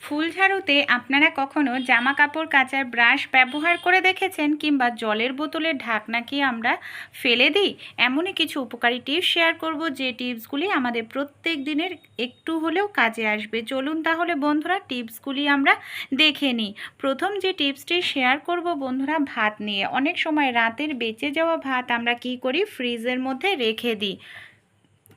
ফুল ঝাড়ুতে আপনারা কখনো জামা কাপড় কাচার ব্রাশ ব্যবহার করে দেখেছেন কিংবা জলের বোতলের ঢাকনা কি আমরা ফেলে দিই? এমনই কিছু উপকারী টিপস শেয়ার করব যে টিপসগুলি আমাদের প্রত্যেক দিনের একটু হলেও কাজে আসবে। চলুন তাহলে বন্ধুরা টিপসগুলি আমরা দেখে নিই। প্রথম যে টিপসটি শেয়ার করব বন্ধুরা ভাত নিয়ে। অনেক সময় রাতের বেঁচে যাওয়া ভাত আমরা কি করি? ফ্রিজের মধ্যে রেখে দিই।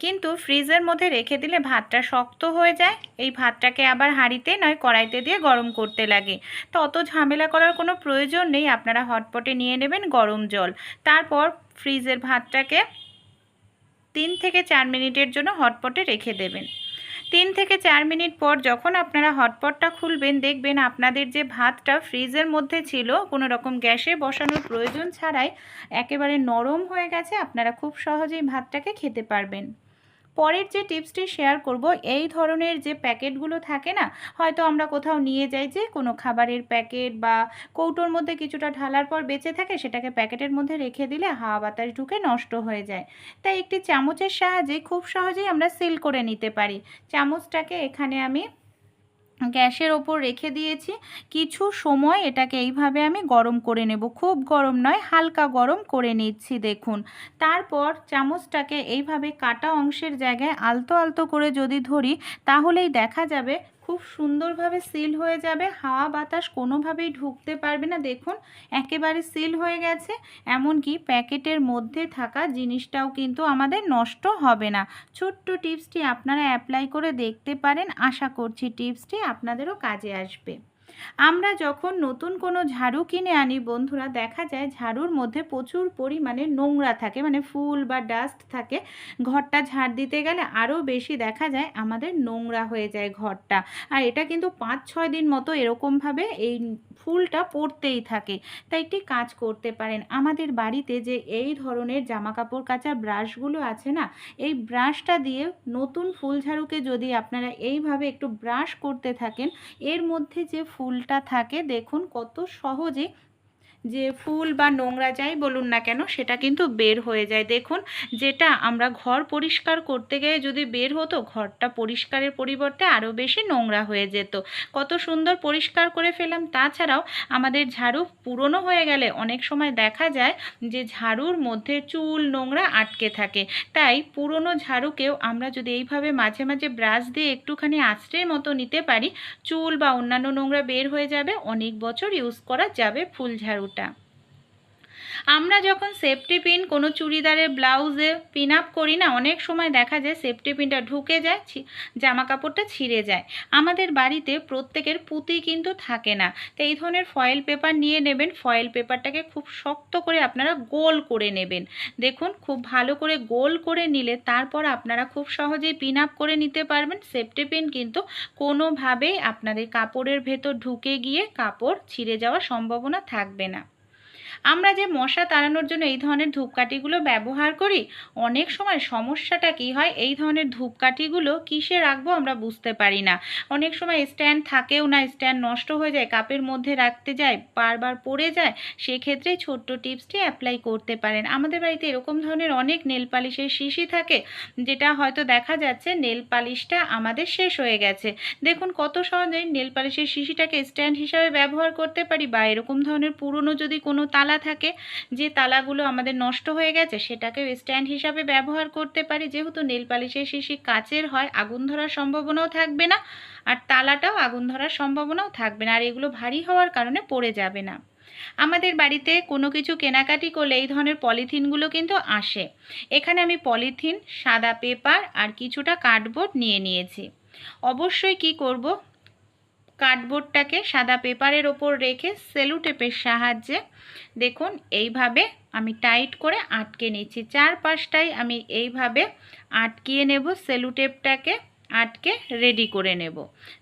কিন্তু ফ্রিজের মধ্যে রেখে দিলে ভাতটা শক্ত হয়ে যায়। এই ভাতটাকে আবার হাঁড়িতে নয় কড়াইতে দিয়ে গরম করতে লাগে। তো অত ঝামেলা করার কোনো প্রয়োজন নেই, আপনারা হটপটে নিয়ে নেবেন গরম জল। তারপর ফ্রিজের ভাতটাকে তিন থেকে চার মিনিটের জন্য হটপটে রেখে দেবেন। তিন থেকে চার মিনিট পর যখন আপনারা হটপটটা খুলবেন, দেখবেন আপনাদের যে ভাতটা ফ্রিজের মধ্যে ছিল, কোনো রকম গ্যাসে বসানোর প্রয়োজন ছাড়াই একেবারে নরম হয়ে গেছে, আপনারা খুব সহজেই ভাতটাকে খেতে পারবেন। পরের যে টিপসটি শেয়ার করব, এই ধরনের যে প্যাকেটগুলো থাকে না, হয়তো আমরা কোথাও নিয়ে যাই যে কোনো খাবারের প্যাকেট বা কৌটোর মধ্যে কিছুটা ঢালার পর বেঁচে থাকে, সেটাকে প্যাকেটের মধ্যে রেখে দিলে হাওয়া বাতাস ঢুকে নষ্ট হয়ে যায়। তাই একটি চামচের সাহায্যে খুব সহজেই আমরা সিল করে নিতে পারি। চামচটাকে এখানে আমি গ্যাসের ওপর রেখে দিয়েছি। কিছু সময় এটাকে এইভাবে আমি গরম করে নেব। খুব গরম নয়, হালকা গরম করে নিচ্ছি, দেখুন। তারপর চামচটাকে এইভাবে কাটা অংশের জায়গায় আলতো আলতো করে যদি ধরি, তাহলেই দেখা যাবে খুব সুন্দরভাবে সিল হয়ে যাবে। হাওয়া বাতাস কোনোভাবেই ঢুকতে পারবে না। দেখুন, একেবারে সিল হয়ে গেছে। এমনকি প্যাকেটের মধ্যে থাকা জিনিসটাও কিন্তু আমাদের নষ্ট হবে না। ছোট্ট টিপসটি আপনারা অ্যাপ্লাই করে দেখতে পারেন। আশা করছি টিপসটি আপনাদেরও কাজে আসবে। আমরা যখন নতুন কোনো ঝাড়ু কিনে আনি, বন্ধুরা, দেখা যায় ঝাড়ুর মধ্যে প্রচুর পরিমাণে নোংরা থাকে মানে ফুল বা ডাস্ট থাকে। ঘরটা ঝাড় দিতে গেলে আরও বেশি দেখা যায় আমাদের নোংরা হয়ে যায় ঘরটা। আর এটা কিন্তু পাঁচ ছয় দিন মতো এরকমভাবে এই ফুলটা পড়তেই থাকে। তাই একটি কাজ করতে পারেন। আমাদের বাড়িতে যে এই ধরনের জামা কাপড় কাচার ব্রাশগুলো আছে না, এই ব্রাশটা দিয়ে নতুন ফুল ঝাড়ুকে যদি আপনারা এইভাবে একটু ব্রাশ করতে থাকেন, এর মধ্যে যে ফুলটা থাকে, দেখুন কত সহজে যে ফুল বা নোংরা যাই বলুন না কেন, সেটা কিন্তু বের হয়ে যায়। দেখুন, যেটা আমরা ঘর পরিষ্কার করতে গিয়ে যদি বের হতো, ঘরটা পরিষ্কারের পরিবর্তে আরও বেশি নোংরা হয়ে যেত। কত সুন্দর পরিষ্কার করে ফেলাম তাছাড়াও আমাদের ঝাড়ু পুরনো হয়ে গেলে অনেক সময় দেখা যায় যে ঝাড়ুর মধ্যে চুল নোংরা আটকে থাকে। তাই পুরনো ঝাড়ুকেও আমরা যদি এইভাবে মাঝে মাঝে ব্রাশ দিয়ে একটুখানি আশ্রয়ের মতো নিতে পারি, চুল বা অন্যান্য নোংরা বের হয়ে যাবে, অনেক বছর ইউজ করা যাবে ফুল ಊಟ আমরা যখন সেফটি পিন কোনো চুড়িদারের ব্লাউজে পিন আপ করি না, অনেক সময় দেখা যায় সেফটি পিনটা ঢুকে যায় জামা কাপড়টা ছিঁড়ে যায়। আমাদের বাড়িতে প্রত্যেকের পুঁতি কিন্তু থাকে না। তো এই ধরনের ফয়েল পেপার নিয়ে নেবেন ফয়েল পেপারটাকে খুব শক্ত করে আপনারা গোল করে নেবেন। দেখুন, খুব ভালো করে গোল করে নিলে তারপর আপনারা খুব সহজেই পিন আপ করে নিতে পারবেন। সেফটি পিন কিন্তু কোনোভাবেই আপনাদের কাপড়ের ভেতর ঢুকে গিয়ে কাপড় ছিঁড়ে যাওয়ার সম্ভাবনা থাকবে না। আমরা যে মশা তাড়ানোর জন্য এই ধরনের ধূপকাঠিগুলো ব্যবহার করি, অনেক সময় সমস্যাটা কি হয়? এই ধরনের ধূপকাঠিগুলো কিসে রাখব আমরা বুঝতে পারি না। অনেক সময় স্ট্যান্ড থাকেও না, স্ট্যান্ড নষ্ট হয়ে যায়, কাপের মধ্যে রাখতে যায়, বারবার পড়ে যায়, সেক্ষেত্রে ছোট্ট টিপসটি অ্যাপ্লাই করতে পারেন। আমাদের বাড়িতে এরকম ধরনের অনেক নেল পালিশের শিশি থাকে, যেটা হয়তো দেখা যাচ্ছে নেল পালিশটা আমাদের শেষ হয়ে গেছে। দেখুন কত সহজেই নেল পালিশের শিশিটাকে স্ট্যান্ড হিসাবে ব্যবহার করতে পারি বা এরকম ধরনের পুরনো যদি কোনো তালা থাকে, যে তালাগুলো আমাদের নষ্ট হয়ে গেছে সেটাকেও স্ট্যান্ড হিসাবে ব্যবহার করতে পারি। যেহেতু নেল পালিশের শিশি কাচের হয়, আগুন ধরার সম্ভাবনাও থাকবে না। আর তালাটাও আগুন ধরার সম্ভাবনাও থাকবে না। আর এগুলো ভারী হওয়ার কারণে পড়ে যাবে না। আমাদের বাড়িতে কোনো কিছু কেনাকাটি করলে এই ধরনের পলিথিনগুলো কিন্তু আসে। এখানে আমি পলিথিন, সাদা পেপার আর কিছুটা কার্ডবোর্ড নিয়ে নিয়েছি। অবশ্যই কি করব? কার্ডবোর্ডটাকে সাদা পেপারের ওপর রেখে সেলু টেপের সাহায্যে দেখুন, এইভাবে আমি টাইট করে আটকে নিচ্ছি চারপাশটাই আমি এইভাবে আটকিয়ে নেব সেলু টেপটাকে আটকে রেডি করে নেব।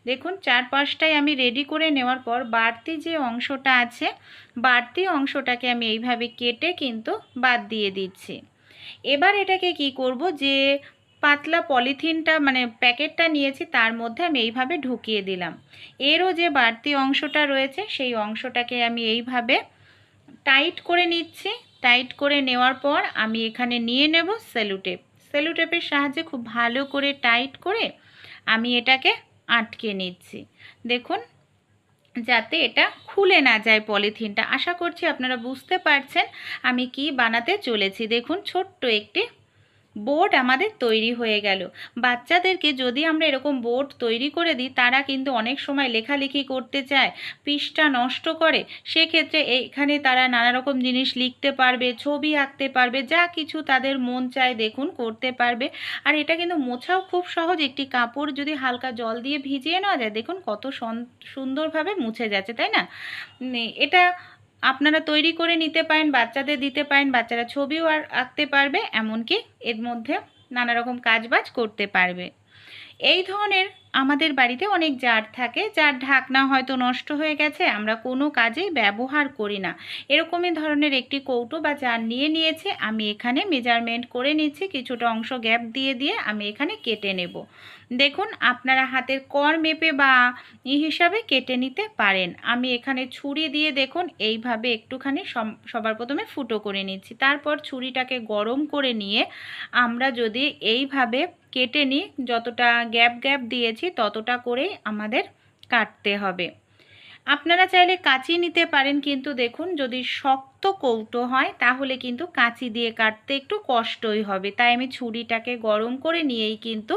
দেখুন, চারপাশটাই আমি রেডি করে নেওয়ার পর বাড়তি যে অংশটা আছে, বাড়তি অংশটাকে আমি এইভাবে কেটে কিন্তু বাদ দিয়ে দিচ্ছি। এবার এটাকে কি করব যে পাতলা পলিথিনটা মানে প্যাকেটটা নিয়েছি, তার মধ্যে আমি এইভাবে ঢুকিয়ে দিলাম। এরও যে বাড়তি অংশটা রয়েছে, সেই অংশটাকে আমি এইভাবে টাইট করে নিচ্ছি। টাইট করে নেওয়ার পর আমি এখানে নিয়ে নেব সেলুটেপ। সেলুটেপের সাহায্যে খুব ভালো করে টাইট করে আমি এটাকে আটকে নিচ্ছি। দেখুন, যাতে এটা খুলে না যায় পলিথিনটা। আশা করছি আপনারা বুঝতে পারছেন আমি কি বানাতে চলেছি। দেখুন, ছোট্ট একটি বোর্ড আমাদের তৈরি হয়ে গেল। বাচ্চাদেরকে যদি আমরা এরকম বোর্ড তৈরি করে দিই, তারা কিন্তু অনেক সময় লেখালেখি করতে চায়, পৃষ্ঠা নষ্ট করে। সেক্ষেত্রে এখানে তারা নানা রকম জিনিস লিখতে পারবে, ছবি আঁকতে পারবে, যা কিছু তাদের মন চায় দেখুন করতে পারবে। আর এটা কিন্তু মোছাও খুব সহজ, একটি কাপড় যদি হালকা জল দিয়ে ভিজিয়ে নেওয়া যায়, দেখুন কত সুন্দরভাবে মুছে যাচ্ছে, তাই না? এটা আপনারা তৈরি করে নিতে পারেন, বাচ্চাদের দিতে পারেন, বাচ্চারা ছবিও আর আঁকতে পারবে, এমনকি এর মধ্যে নানা রকম কাজবাজ করতে পারবে। এই ধরনের আমাদের বাড়িতে অনেক জার থাকে। যার ঢাকনা হয়তো নষ্ট হয়ে গেছে, আমরা কোনো কাজেই ব্যবহার করি না। এরকমই ধরনের একটি কৌটো বা জার নিয়ে নিয়েছে, আমি এখানে মেজারমেন্ট করে নিচ্ছি, কিছুটা অংশ গ্যাপ দিয়ে দিয়ে আমি এখানে কেটে নেব। দেখুন, আপনারা হাতের কর মেপে বা ই হিসাবে কেটে নিতে পারেন। আমি এখানে ছুরি দিয়ে দেখুন, এইভাবে একটুখানি সবার প্রথমে ফুটো করে নিচ্ছি। তারপর ছুরিটাকে গরম করে নিয়ে আমরা যদি এইভাবে কেটে নিই, যতটা গ্যাপ গ্যাপ দিয়েছি ততটা করেই আমাদের কাটতে হবে। আপনারা চাইলে কাঁচি নিতে পারেন, কিন্তু দেখুন যদি শক্ত কৌটো হয় তাহলে কিন্তু কাঁচি দিয়ে কাটতে একটু কষ্টই হবে। তাই আমি ছুরিটাকে গরম করে নিয়েই কিন্তু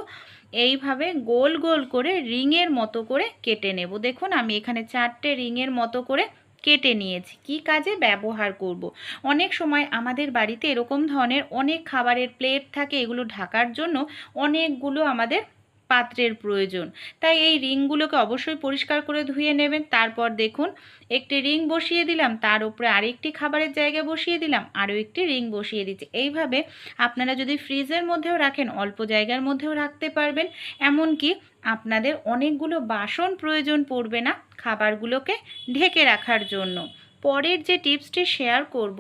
এইভাবে গোল গোল করে রিংয়ের মতো করে কেটে নেব। দেখুন আমি এখানে চারটে রিংয়ের মতো করে কেটে নিয়েছি কি কাজে ব্যবহার করব। অনেক সময় আমাদের বাড়িতে এরকম ধরনের অনেক খাবারের প্লেট থাকে, এগুলো ঢাকার জন্য অনেকগুলো আমাদের পাত্রের প্রয়োজন। তাই এই রিংগুলোকে অবশ্যই পরিষ্কার করে ধুয়ে নেবেন। তারপর দেখুন, একটি রিং বসিয়ে দিলাম, তার উপরে আরেকটি খাবারের জায়গা বসিয়ে দিলাম, আরও একটি রিং বসিয়ে দিচ্ছি। এইভাবে আপনারা যদি ফ্রিজের মধ্যেও রাখেন, অল্প জায়গার মধ্যেও রাখতে পারবেন। এমনকি আপনাদের অনেকগুলো বাসন প্রয়োজন পড়বে না খাবারগুলোকে ঢেকে রাখার জন্য। পরের যে টিপসটি শেয়ার করব,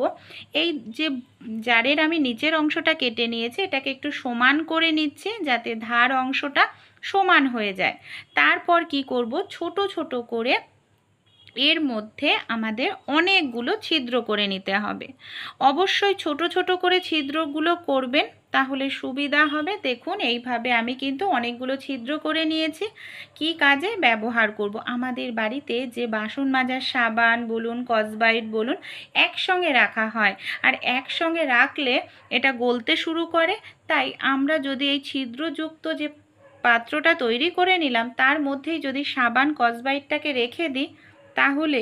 এই যে জারের আমি নিচের অংশটা কেটে নিয়েছি, এটাকে একটু সমান করে নিচ্ছি যাতে ধার অংশটা সমান হয়ে যায়। তারপর কি করব? ছোট ছোট করে এর মধ্যে আমাদের অনেকগুলো ছিদ্র করে নিতে হবে। অবশ্যই ছোট ছোট করে ছিদ্রগুলো করবেন তাহলে সুবিধা হবে। দেখুন, এইভাবে আমি কিন্তু অনেকগুলো ছিদ্র করে নিয়েছি। কি কাজে ব্যবহার করব? আমাদের বাড়িতে যে বাসন মাজার সাবান বলুন, কসবাইট বলুন, একসঙ্গে রাখা হয়। আর একসঙ্গে রাখলে এটা গলতে শুরু করে। তাই আমরা যদি এই ছিদ্রযুক্ত যে পাত্রটা তৈরি করে নিলাম, তার মধ্যেই যদি সাবান, কসবাইটটাকে রেখে দিই, তাহলে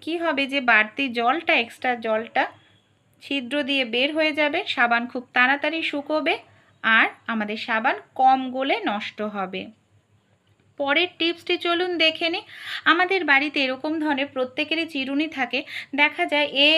কি হবে যে বাড়তি জলটা এক্সট্রা জলটা ছিদ্র দিয়ে বের হয়ে যাবে, সাবান খুব তাড়াতাড়ি শুকোবে আর আমাদের সাবান কম গলে নষ্ট হবে। পরের টিপসটি চলুন দেখে নিই। আমাদের বাড়িতে এরকম ধরনের প্রত্যেকেরই চিরুনি থাকে। দেখা যায় এ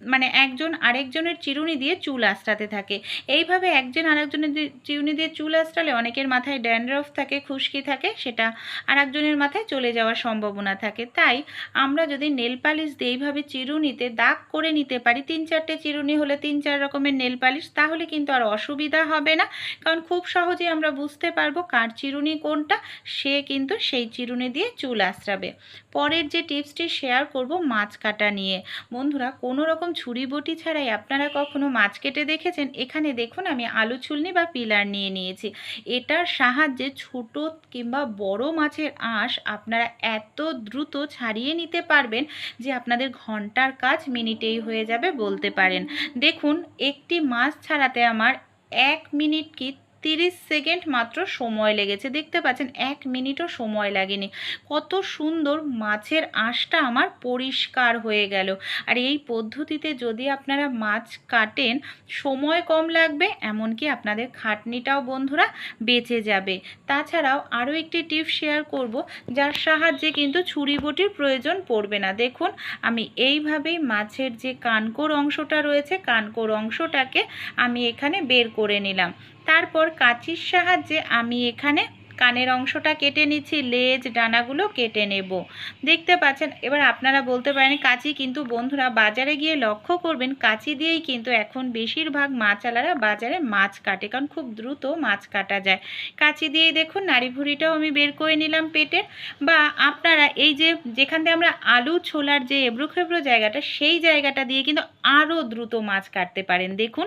মানে একজন আরেকজনের চিরুনি দিয়ে চুল আঁচড়াতে থাকে। এইভাবে একজন আরেকজনের চিরুনি দিয়ে চুল আঁচড়ালে অনেকের মাথায় ড্যান্ড্রফ থাকে, খুশকি থাকে, সেটা আরেকজনের মাথায় চলে যাওয়ার সম্ভাবনা থাকে। তাই আমরা যদি নেল পালিশ দিয়ে এইভাবে চিরুনিতে দাগ করে নিতে পারি, তিন চারটে চিরুনি হলে তিন চার রকমের নেল পালিশ, তাহলে কিন্তু আর অসুবিধা হবে না। কারণ খুব সহজেই আমরা বুঝতে পারব কার চিরুনি কোনটা, সে কিন্তু সেই চিরুনি দিয়ে চুল আঁচড়াবে। পরের যে টিপসটি শেয়ার করব মাছ কাটা নিয়ে। বন্ধুরা, কোনো রকম ছুরি বটি ছাড়াই আপনারা কখনো মাছ কেটে দেখেছেন? এখানে দেখুন, আমি আলু ছুলনি বা পিলার নিয়ে নিয়েছি। এটার সাহায্যে ছোট কিংবা বড় মাছের আঁশ আপনারা এত দ্রুত ছাড়িয়ে নিতে পারবেন যে আপনাদের ঘণ্টার কাজ মিনিটেই হয়ে যাবে বলতে পারেন। দেখুন, একটি মাছ ছাড়াতে আমার এক মিনিট কি তিরিশ সেকেন্ড মাত্র সময় লেগেছে। দেখতে পাচ্ছেন, এক মিনিটও সময় লাগেনি। কত সুন্দর মাছের আঁশটা আমার পরিষ্কার হয়ে গেল। আর এই পদ্ধতিতে যদি আপনারা মাছ কাটেন, সময় কম লাগবে, এমনকি আপনাদের খাটনিটাও বন্ধুরা বেঁচে যাবে। তাছাড়াও আরও একটি টিপ শেয়ার করব, যার সাহায্যে কিন্তু ছুরি বটির প্রয়োজন পড়বে না। দেখুন, আমি এইভাবেই মাছের যে কানকোর অংশটা রয়েছে, কানকোর অংশটাকে আমি এখানে বের করে নিলাম। তারপর কাঁচির সাহায্যে আমি এখানে কানের অংশটা কেটে নিচ্ছি, লেজ, ডানাগুলো কেটে নেব। দেখতে পাচ্ছেন, এবার আপনারা বলতে পারেন কাঁচি কিন্তু বন্ধুরা বাজারে গিয়ে লক্ষ্য করবেন, কাঁচি দিয়েই কিন্তু এখন বেশিরভাগ মাছালারা বাজারে মাছ কাটে, কারণ খুব দ্রুত মাছ কাটা যায়। কাঁচি দিয়েই দেখুন নাড়ি ভুড়িটাও আমি বের করে নিলাম পেটের বা আপনারা এই যে যেখান থেকে আমরা আলু ছোলার যে এবড়ো খেবড়ো জায়গাটা, সেই জায়গাটা দিয়ে কিন্তু আরও দ্রুত মাছ কাটতে পারেন। দেখুন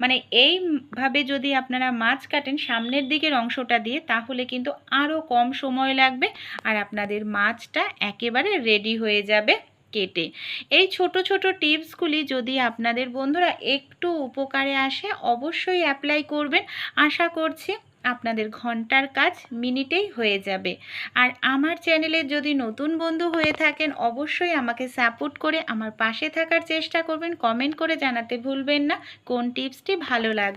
মানে এইভাবে যদি আপনারা মাছ কাটেন, সামনের দিকের অংশটা দিয়ে, তাহলে কিন্তু আরও কম সময় লাগবে আর আপনাদের মাছটা একেবারে রেডি হয়ে যাবে কেটে। এই ছোট ছোট টিপসগুলি যদি আপনাদের বন্ধুরা একটু উপকারে আসে, অবশ্যই অ্যাপ্লাই করবেন। আশা করছি আপনাদের ঘণ্টার কাজ মিনিটেই হয়ে যাবে। আর আমার চ্যানেলে যদি নতুন বন্ধু হয়ে থাকেন, অবশ্যই আমাকে সাপোর্ট করে আমার পাশে থাকার চেষ্টা করবেন। কমেন্ট করে জানাতে ভুলবেন না। কোন টিপসটি ভালো লাগল?